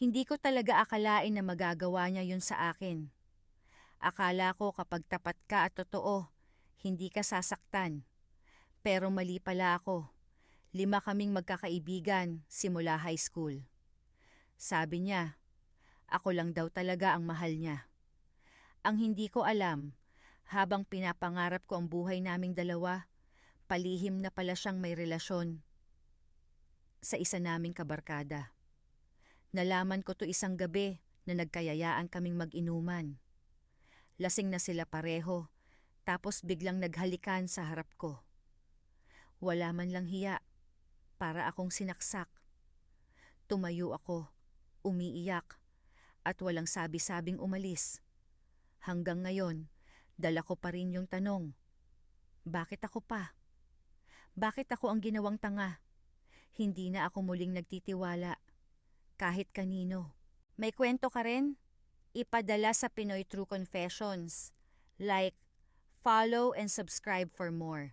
Hindi ko talaga akalain na magagawa niya yun sa akin. Akala ko kapag tapat ka at totoo, hindi ka sasaktan. Pero mali pala ako. Lima kaming magkakaibigan simula high school. Sabi niya, ako lang daw talaga ang mahal niya. Ang hindi ko alam, habang pinapangarap ko ang buhay naming dalawa, palihim na pala siyang may relasyon sa isa naming kabarkada. Nalaman ko to isang gabi na nagkayayaan kaming mag-inuman. Lasing na sila pareho, tapos biglang naghalikan sa harap ko. Wala man lang hiya, para akong sinaksak. Tumayo ako, umiiyak, at walang sabi-sabing umalis. Hanggang ngayon, dala ko pa rin yung tanong, bakit ako pa? Bakit ako ang ginawang tanga? Hindi na ako muling nagtitiwala. Kahit kanino. May kwento ka rin? Ipadala sa Pinoy True Confessions. Like, follow and subscribe for more.